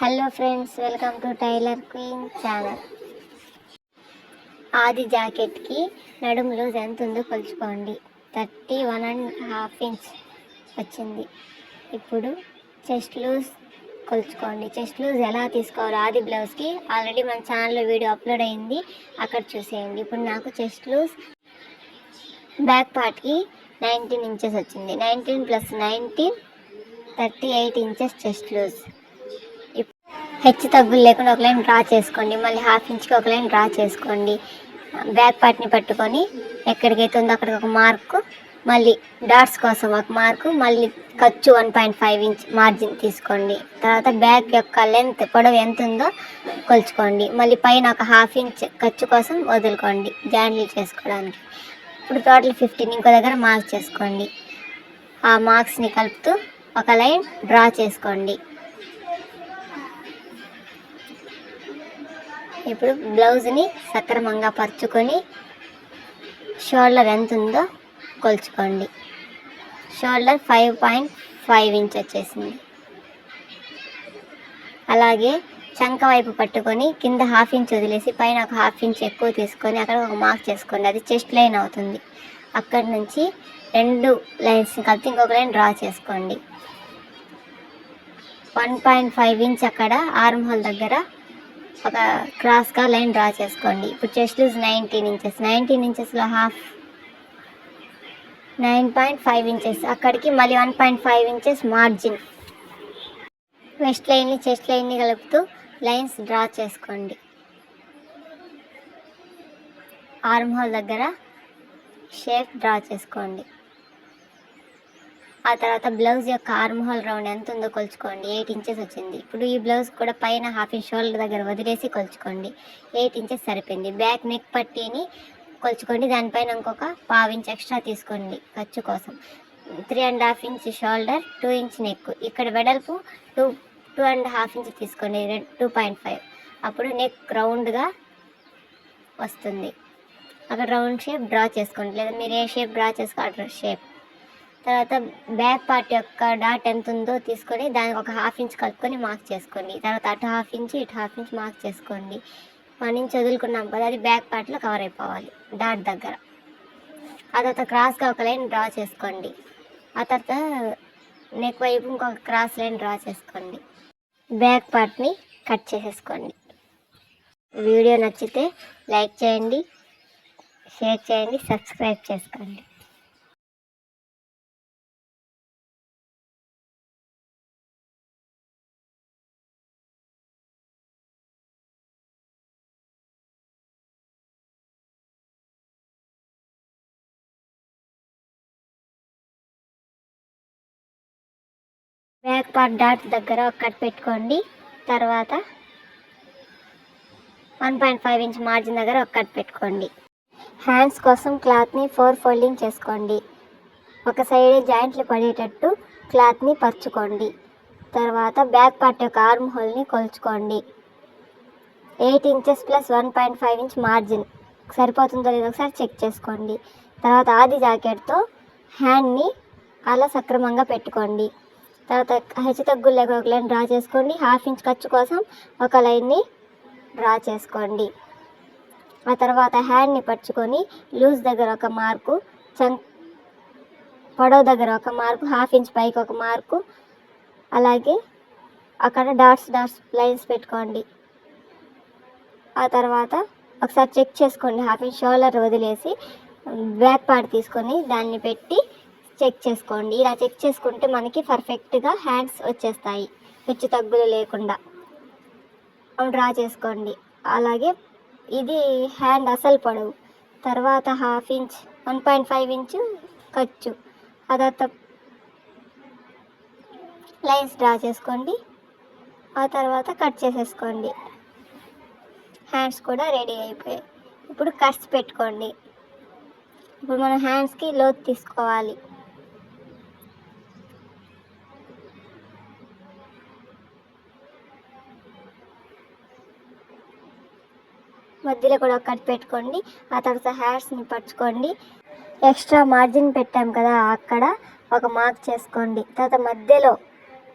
Hello friends welcome to tailor queen channel ఆది జాకెట్కి నడుము లూజ్ ఎంత ఉందో కొలుచుకోండి. Thirty one and half inch వచ్చింది. ఇప్పుడు చెస్ట్ లూజ్ కొలుచుకోండి. చెస్ట్ లూజ్ ఎలా తీసుకోవాలి ఆది బ్లౌజ్కి ఆల్రెడీ మన ఛానల్లో వీడియో అప్లోడ్ అయింది. అక్కడ చూసేయండి. ఇప్పుడు నాకు చెస్ట్ లూజ్ బ్యాక్ పార్ట్కి నైన్టీన్ ఇంచెస్ వచ్చింది. Nineteen plus nineteen thirty eight inches chest loose హెచ్చు తగ్గులు లేకుండా ఒక లైన్ డ్రా చేసుకోండి. మళ్ళీ హాఫ్ ఇంచ్కి ఒక లైన్ డ్రా చేసుకోండి. బ్యాక్ పార్ట్ని పట్టుకొని ఎక్కడికైతే ఉందో అక్కడికి ఒక మార్కు మళ్ళీ డాట్స్ కోసం ఒక మార్కు మళ్ళీ ఖర్చు one point five inch margin తీసుకోండి. తర్వాత బ్యాక్ యొక్క లెంత్ పొడవు ఎంత ఉందో కొలుచుకోండి. మళ్ళీ పైన ఒక హాఫ్ ఇంచ్ ఖర్చు కోసం వదులుకోండి. జాయింట్లు చేసుకోవడానికి. ఇప్పుడు టోటల్ ఫిఫ్టీన్ ఇంకో దగ్గర మార్క్ చేసుకోండి. ఆ మార్క్స్ని కలుపుతూ ఒక లైన్ డ్రా చేసుకోండి. ఇప్పుడు బ్లౌజ్ని సక్రమంగా పరుచుకొని షోల్డర్ ఎంత ఉందో కొలుచుకోండి. Shoulder five point five inch వచ్చేసింది. అలాగే చంక వైపు పట్టుకొని కింద హాఫ్ ఇంచ్ వదిలేసి పైన ఒక హాఫ్ ఇంచ్ ఎక్కువ తీసుకొని అక్కడ ఒక మార్క్ చేసుకోండి. అది చెస్ట్ లైన్ అవుతుంది. అక్కడి నుంచి రెండు లైన్స్ కలిపి ఇంకొక లైన్ డ్రా చేసుకోండి. వన్ పాయింట్ ఫైవ్ ఇంచ్ అక్కడ ఆర్మ్ హోల్ దగ్గర ఒక క్రాస్గా లైన్ డ్రా చేసుకోండి. ఇప్పుడు chest loose nineteen inches. Nineteen ఇంచెస్లో half. Nine point five inches. అక్కడికి మళ్ళీ one point five inches margin. Waist లైన్ని చెస్ట్ లైన్ని కలుపుతూ లైన్స్ డ్రా చేసుకోండి. ఆర్మ్ హోల్ దగ్గర షేప్ డ్రా చేసుకోండి. ఆ తర్వాత బ్లౌజ్ యొక్క ఆర్మ్హోల్ రౌండ్ ఎంత ఉందో కొలుచుకోండి. ఎయిట్ ఇంచెస్ వచ్చింది. ఇప్పుడు ఈ బ్లౌజ్ కూడా పైన హాఫ్ ఇంచ్ షోల్డర్ దగ్గర వదిలేసి కొలుచుకోండి. ఎయిట్ ఇంచెస్ సరిపోయింది. బ్యాక్ నెక్ పట్టీని కొలుచుకోండి. దానిపైన ఇంకొక పావు ఇంచ్ ఎక్స్ట్రా తీసుకోండి ఖర్చు కోసం. Three and half inch shoulder two inch neck ఇక్కడ వెడల్పు two two and half inch తీసుకోండి. టూ పాయింట్ ఫైవ్ అప్పుడు నెక్ రౌండ్గా వస్తుంది. అక్కడ రౌండ్ షేప్ డ్రా చేసుకోండి. లేదా మీరు ఏ షేప్ డ్రా చేసుకో షేప్ తర్వాత బ్యాక్ పార్ట్ యొక్క డాట్ ఎంత ఉందో తీసుకొని దానికి ఒక హాఫ్ ఇంచ్ కలుపుకొని మార్క్ చేసుకోండి. తర్వాత అటు హాఫ్ ఇంచ్ ఇటు హాఫ్ ఇంచ్ మార్క్ చేసుకోండి. వన్ ఇంచ్ వదులుకున్నాం కదా అది బ్యాక్ పార్ట్లో కవర్ అయిపోవాలి డాట్ దగ్గర. ఆ తర్వాత క్రాస్గా ఒక లైన్ డ్రా చేసుకోండి. ఆ తర్వాత నెక్ వైపు ఇంకొక క్రాస్ లైన్ డ్రా చేసుకోండి. బ్యాక్ పార్ట్ని కట్ చేసేసుకోండి. వీడియో నచ్చితే లైక్ చేయండి షేర్ చేయండి సబ్స్క్రైబ్ చేసుకోండి. బ్యాక్ పార్ట్ డాట్ దగ్గర ఒక కట్ పెట్టుకోండి. తర్వాత one point five inch margin దగ్గర ఒక కట్ పెట్టుకోండి. హ్యాండ్స్ కోసం క్లాత్ని ఫోర్ ఫోల్డింగ్ చేసుకోండి. ఒక సైడ్ జాయింట్లు పడేటట్టు క్లాత్ని పరుచుకోండి. తర్వాత బ్యాక్ పార్ట్ యొక్క ఆర్మ్ హోల్ని కొలుచుకోండి. Eight inches plus one point five inch margin. సరిపోతుందో లేదో ఒకసారి చెక్ చేసుకోండి. తర్వాత ఆది జాకెట్తో హ్యాండ్ని అలా సక్రమంగా పెట్టుకోండి. తర్వాత హెచ్చు తగ్గులు లేక ఒక లైన్ డ్రా చేసుకోండి. హాఫ్ ఇంచ్ ఖర్చు కోసం ఒక లైన్ని డ్రా చేసుకోండి. ఆ తర్వాత హ్యాండ్ని పట్టుకొని లూజ్ దగ్గర ఒక మార్కు చం పొడవు దగ్గర ఒక మార్కు హాఫ్ ఇంచ్ పైకి ఒక మార్కు అలాగే అక్కడ డాట్స్ డాట్స్ లైన్స్ పెట్టుకోండి. ఆ తర్వాత ఒకసారి చెక్ చేసుకోండి. హాఫ్ ఇంచ్ షోల్డర్ వదిలేసి బ్యాక్ పార్ట్ తీసుకొని దాన్ని పెట్టి చెక్ చేసుకోండి. ఇలా చెక్ చేసుకుంటే మనకి పర్ఫెక్ట్గా హ్యాండ్స్ వచ్చేస్తాయి. హెచ్చు తగ్గులు లేకుండా. డ్రా చేసుకోండి. అలాగే ఇది హ్యాండ్ అసలు పొడవు. తర్వాత half inch one point five inch ఖర్చు. ఆ తర్వాత లైన్స్ డ్రా చేసుకోండి. ఆ తర్వాత కట్ చేసేసుకోండి. హ్యాండ్స్ కూడా రెడీ అయిపోయాయి. ఇప్పుడు కట్స్ పెట్టుకోండి. ఇప్పుడు మనం హ్యాండ్స్కి లోతు తీసుకోవాలి. మధ్యలో కూడా ఒక కట్ పెట్టుకోండి. ఆ తర్వాత హ్యాండ్స్ని పట్టుకోండి. ఎక్స్ట్రా మార్జిన్ పెట్టాం కదా అక్కడ. ఒక మార్క్ చేసుకోండి. తర్వాత మధ్యలో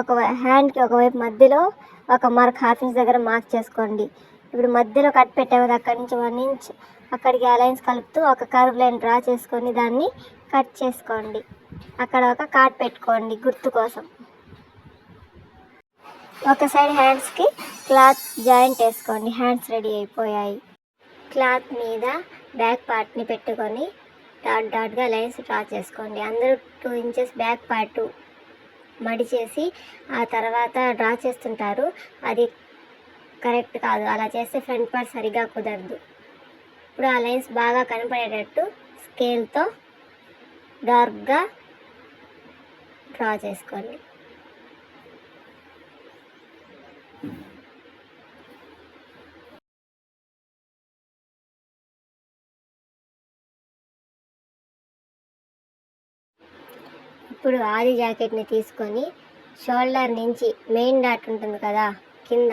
ఒక హ్యాండ్కి ఒకవైపు మధ్యలో ఒక మార్క్ హాఫ్ ఇంచ్ దగ్గర మార్క్ చేసుకోండి. ఇప్పుడు మధ్యలో కట్ పెట్టాము కదా అక్కడి నుంచి వన్ ఇంచ్ అక్కడికి అలైన్స్ కలుపుతూ ఒక కర్వ్ లైన్ డ్రా చేసుకొని దాన్ని కట్ చేసుకోండి. అక్కడ ఒక కార్డ్ పెట్టుకోండి గుర్తు కోసం. ఒక సైడ్ హ్యాండ్స్కి క్లాత్ జాయింట్ వేసుకోండి. హ్యాండ్స్ రెడీ అయిపోయాయి. క్లాత్ మీద బ్యాక్ పార్ట్ని పెట్టుకొని డాట్ డాట్గా లైన్స్ డ్రా చేసుకోండి. అందరూ టూ ఇంచెస్ బ్యాక్ పార్ట్ మడిచేసి ఆ తర్వాత డ్రా చేస్తుంటారు. అది కరెక్ట్ కాదు. అలా చేస్తే ఫ్రంట్ పార్ట్ సరిగా కుదరదు. ఇప్పుడు ఆ లైన్స్ బాగా కనపడేటట్టు స్కేల్తో డార్క్గా డ్రా చేసుకోండి. ఇప్పుడు ఆది జాకెట్ని తీసుకొని షోల్డర్ నుంచి మెయిన్ డాట్ ఉంటుంది కదా కింద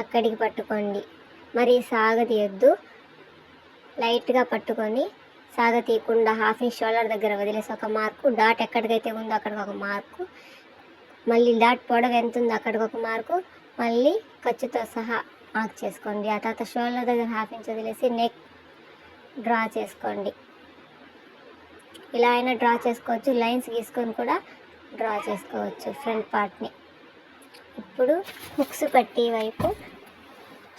అక్కడికి పట్టుకోండి. మరి సాగతీయొద్దు లైట్గా పట్టుకొని సాగతీయకుండా హాఫ్ ఇంచ్ షోల్డర్ దగ్గర వదిలేసి ఒక మార్కు డాట్ ఎక్కడికైతే ఉందో అక్కడికి ఒక మార్కు మళ్ళీ డాట్ పొడవు ఎంత ఉందో అక్కడికి ఒక మార్కు మళ్ళీ ఖర్చుతో సహా మార్క్ చేసుకోండి. ఆ తర్వాత షోల్డర్ దగ్గర హాఫ్ ఇంచ్ వదిలేసి నెక్ డ్రా చేసుకోండి. ఇలా అయినా డ్రా చేసుకోవచ్చు. లైన్స్ గీసుకొని కూడా డ్రా చేసుకోవచ్చు ఫ్రంట్ పార్ట్ని. ఇప్పుడు హుక్స్ పట్టి వైపు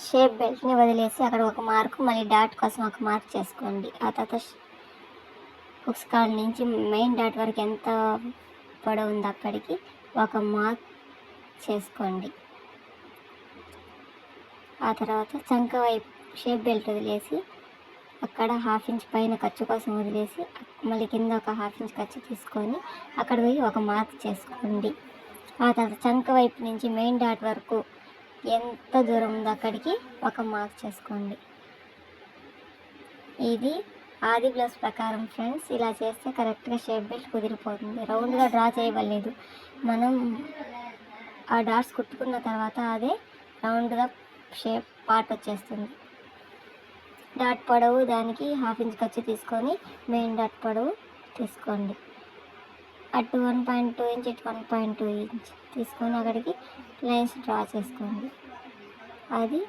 షేప్ బెల్ట్ని వదిలేసి అక్కడ ఒక మార్క్ మళ్ళీ డాట్ కోసం ఒక మార్క్ చేసుకోండి. ఆ తర్వాత హుక్స్ కాడ నుంచి మెయిన్ డాట్ వరకు ఎంత పొడవు ఉంది అక్కడికి ఒక మార్క్ చేసుకోండి. ఆ తర్వాత చంక వైపు షేప్ బెల్ట్ వదిలేసి అక్కడ హాఫ్ ఇంచ్ పైన ఖర్చు కోసం వదిలేసి మళ్ళీ కింద ఒక హాఫ్ ఇంచ్ ఖర్చు తీసుకొని అక్కడ పోయి ఒక మార్క్ చేసుకోండి. ఆ తర్వాత చంక వైపు నుంచి మెయిన్ డాట్ వరకు ఎంత దూరం ఉందో అక్కడికి ఒక మార్క్ చేసుకోండి. ఇది ఆది బ్లౌజ్ ప్రకారం ఫ్రెండ్స్ ఇలా చేస్తే కరెక్ట్గా షేప్ బెల్ట్ కుదిరిపోతుంది. రౌండ్గా డ్రా చేయవలేదు మనం ఆ డాట్స్ కుట్టుకున్న తర్వాత అదే రౌండ్గా షేప్ పార్ట్ వచ్చేస్తుంది. డాట్ పొడవు దానికి హాఫ్ ఇంచ్ ఖర్చు తీసుకొని మెయిన్ డాట్ పొడవు తీసుకోండి. అటు వన్ పాయింట్ టూ ఇంచ్ ఇటు వన్ పాయింట్ టూ ఇంచ్ తీసుకొని అక్కడికి లైన్స్ డ్రా చేసుకోండి. అది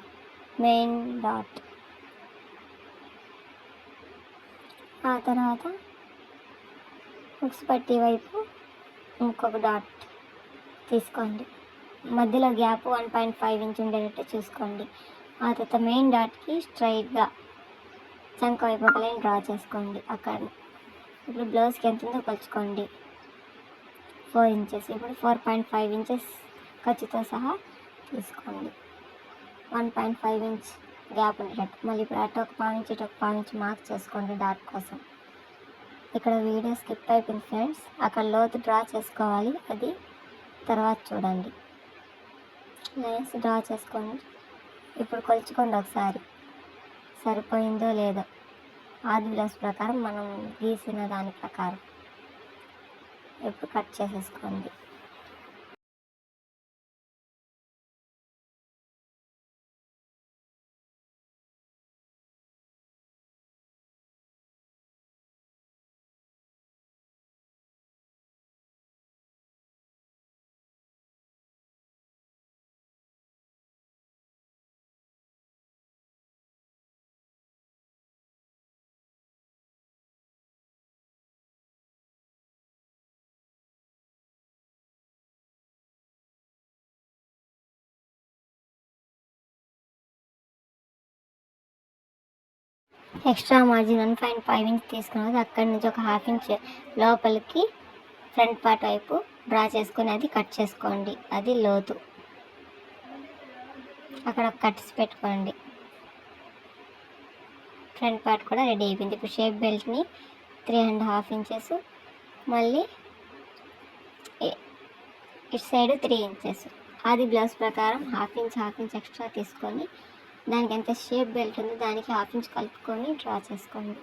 మెయిన్ డాట్. ఆ తర్వాత హుక్స్ పట్టి వైపు ఇంకొక డాట్ తీసుకోండి. మధ్యలో gap one point five inch ఉండేటట్టు చూసుకోండి. ఆ తర్వాత మెయిన్ డాట్కి స్ట్రైట్గా చంక వైపు ఒక లైన్ డ్రా చేసుకోండి. అక్కడ ఇప్పుడు బ్లౌజ్కి ఎంత ఉందో కొలుచుకోండి. ఫోర్ ఇంచెస్ ఇప్పుడు ఫోర్ పాయింట్ ఫైవ్ ఇంచెస్ ఖర్చుతో సహా తీసుకోండి. One point five inch gap ఉండేటట్టు. మళ్ళీ ఇప్పుడు అటు ఒక పావు ఇంచ్ ఇటు ఒక పావు ఇంచ్ మార్క్ చేసుకోండి డాట్ కోసం. ఇక్కడ వీడియో స్కిప్ అయిపోయింది ఫ్రెండ్స్ అక్కడ లోతు డ్రా చేసుకోవాలి. అది తర్వాత చూడండి. లైన్స్ డ్రా చేసుకోండి. ఇప్పుడు కొలుచుకోండి ఒకసారి. సరిపోయిందో లేదో ఆది బ్లౌజ్ ప్రకారం మనం గీసిన దాని ప్రకారం. ఎప్పుడు కట్ చేసేసుకోండి. Extra margin one point five inch తీసుకున్నది. అక్కడి నుంచి ఒక హాఫ్ ఇంచ్ లోపలికి ఫ్రంట్ పార్ట్ వైపు డ్రా చేసుకొని అది కట్ చేసుకోండి. అది లోతు. అక్కడ కట్స్ పెట్టుకోండి. ఫ్రంట్ పార్ట్ కూడా రెడీ అయిపోయింది. ఇప్పుడు షేప్ బెల్ట్ని త్రీ అండ్ హాఫ్ ఇంచెస్ మళ్ళీ ఇట్ ఇటు సైడ్ త్రీ ఇంచెస్. అది బ్లౌజ్ ప్రకారం half inch half inch extra తీసుకొని దానికి ఎంత షేప్ బెల్ట్ ఉందో దానికి హాఫ్ ఇంచ్ కలుపుకొని డ్రా చేసుకోండి.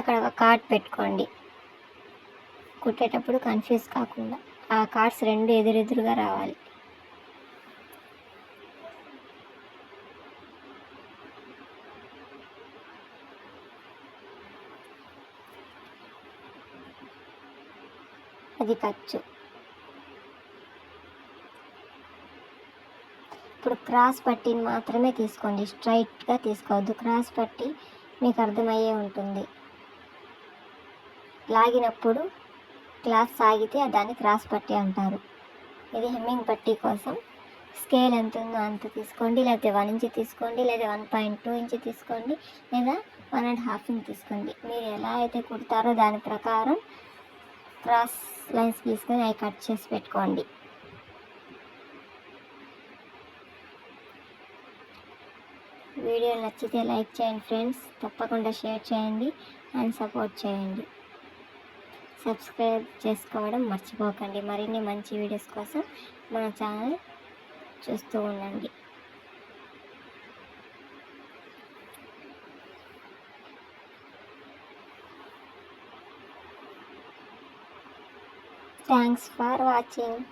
అక్కడ ఒక కార్డ్ పెట్టుకోండి. కుట్టేటప్పుడు కన్ఫ్యూజ్ కాకుండా ఆ కార్డ్స్ రెండు ఎదురెదురుగా రావాలి. అది ఖర్చు. ఇప్పుడు క్రాస్ పట్టీని మాత్రమే తీసుకోండి. స్ట్రైట్గా తీసుకోవద్దు. క్రాస్ పట్టి మీకు అర్థమయ్యే ఉంటుంది. లాగినప్పుడు క్లాత్ సాగితే దాన్ని క్రాస్ పట్టీ అంటారు. ఇది హెమ్మింగ్ పట్టీ కోసం స్కేల్ ఎంత ఉందో అంత తీసుకోండి లేకపోతే వన్ ఇంచ్ తీసుకోండి లేదా వన్ పాయింట్ టూ ఇంచ్ తీసుకోండి లేదా వన్ అండ్ హాఫ్ ఇంచ్ తీసుకోండి. మీరు ఎలా అయితే కుడతారో దాని ప్రకారం క్రాస్ లైన్స్ తీసుకొని అవి కట్ చేసి పెట్టుకోండి. వీడియో నచ్చితే లైక్ చేయండి ఫ్రెండ్స్. తప్పకుండా షేర్ చేయండి అండ్ సపోర్ట్ చేయండి. సబ్స్క్రైబ్ చేసుకోవడం మర్చిపోకండి. మరిన్ని మంచి వీడియోస్ కోసం మన ఛానల్ చూస్తూ ఉండండి. Thanks for watching